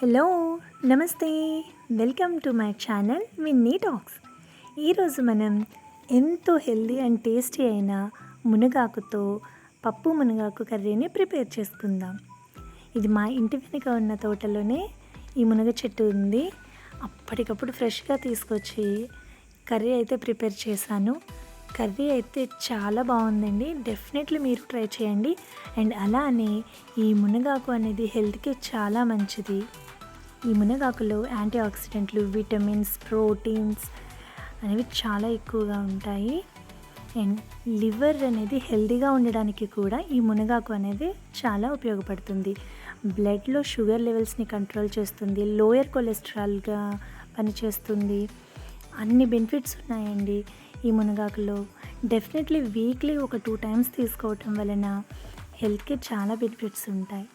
Hello నమస్తే. Welcome to my channel Winnie talks. ఈరోజు మనం ఎంతో హెల్దీ అండ్ టేస్టీ అయిన మునగాకుతో పప్పు మునగాకు కర్రీని ప్రిపేర్ చేసుకుందాం. ఇది మా ఇంటి వెనుక ఉన్న తోటలోనే ఈ మునగ చెట్టు ఉంది. అప్పటికప్పుడు ఫ్రెష్గా తీసుకొచ్చి కర్రీ అయితే ప్రిపేర్ చేశాను. కర్రీ అయితే చాలా బాగుందండి. డెఫినెట్లీ మీరు ట్రై చేయండి. అండ్ అలానే ఈ మునగాకు అనేది హెల్త్కి చాలా మంచిది. ఈ మునగాకులో యాంటీ ఆక్సిడెంట్లు విటమిన్స్ ప్రోటీన్స్ అనేవి చాలా ఎక్కువగా ఉంటాయి. అండ్ లివర్ అనేది హెల్దీగా ఉండడానికి కూడా ఈ మునగాకు అనేది చాలా ఉపయోగపడుతుంది. బ్లడ్లో షుగర్ లెవెల్స్ని కంట్రోల్ చేస్తుంది లోయర్ కొలెస్ట్రాల్గా పనిచేస్తుంది. అన్ని బెనిఫిట్స్ ఉన్నాయండి ఈ మునగాకులో. డెఫినెట్లీ వీక్లీ ఒక టూ టైమ్స్ తీసుకోవటం వలన హెల్త్కి చాలా బెనిఫిట్స్ ఉంటాయి.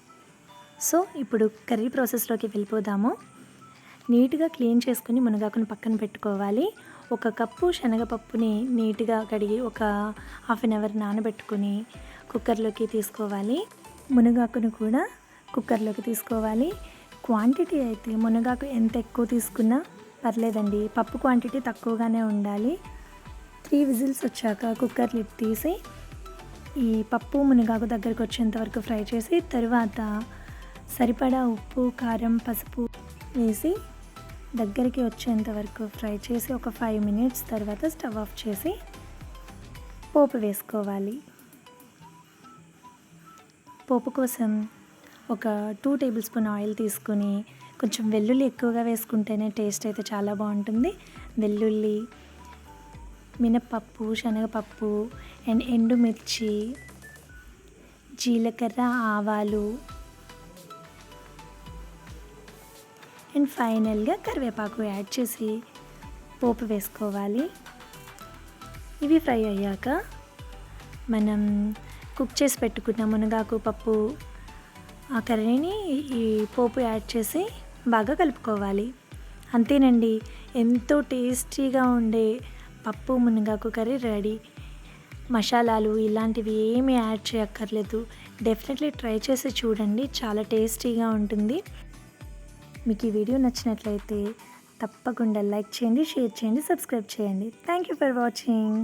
సో ఇప్పుడు కర్రీ ప్రాసెస్లోకి వెళ్ళిపోదాము. నీట్గా క్లీన్ చేసుకుని మునగాకును పక్కన పెట్టుకోవాలి. ఒక కప్పు శనగపప్పుని నీట్గా కడిగి ఒక హాఫ్ అన్ అవర్ నానబెట్టుకుని కుక్కర్లోకి తీసుకోవాలి. మునగాకును కూడా కుక్కర్లోకి తీసుకోవాలి. క్వాంటిటీ అయితే మునగాకు ఎంత ఎక్కువ తీసుకున్నా పర్లేదండి. పప్పు క్వాంటిటీ తక్కువగానే ఉండాలి. త్రీ విజిల్స్ వచ్చాక కుక్కర్ లిడ్ తీసి ఈ పప్పు మునగాకు దగ్గరకు వచ్చేంత వరకు ఫ్రై చేసి తర్వాత సరిపడా ఉప్పు కారం పసుపు వేసి దగ్గరికి వచ్చేంత వరకు ఫ్రై చేసి ఒక ఫైవ్ మినిట్స్ తర్వాత స్టవ్ ఆఫ్ చేసి పోపు వేసుకోవాలి. పోపు కోసం ఒక టూ టేబుల్ స్పూన్ ఆయిల్ తీసుకుని కొంచెం వెల్లుల్లి ఎక్కువగా వేసుకుంటేనే టేస్ట్ అయితే చాలా బాగుంటుంది. వెల్లుల్లి మినపప్పు శనగపప్పు అండ్ ఎండుమిర్చి జీలకర్ర ఆవాలు అండ్ ఫైనల్గా కరివేపాకు యాడ్ చేసి పోపు వేసుకోవాలి. ఇవి ఫ్రై అయ్యాక మనం కుక్ చేసి పెట్టుకున్న మునగాకు పప్పు ఆ కర్రీని ఈ పోపు యాడ్ చేసి బాగా కలుపుకోవాలి. అంతేనండి ఎంతో టేస్టీగా ఉండే పప్పు మునగాకు కర్రీ రెడీ. మసాలాలు ఇలాంటివి ఏమీ యాడ్ చేయక్కర్లేదు. డెఫినెట్లీ ట్రై చేసి చూడండి చాలా టేస్టీగా ఉంటుంది. మీకు ఈ వీడియో నచ్చినట్లయితే తప్పకుండా లైక్ చేయండి షేర్ చేయండి సబ్స్క్రైబ్ చేయండి. Thank you for watching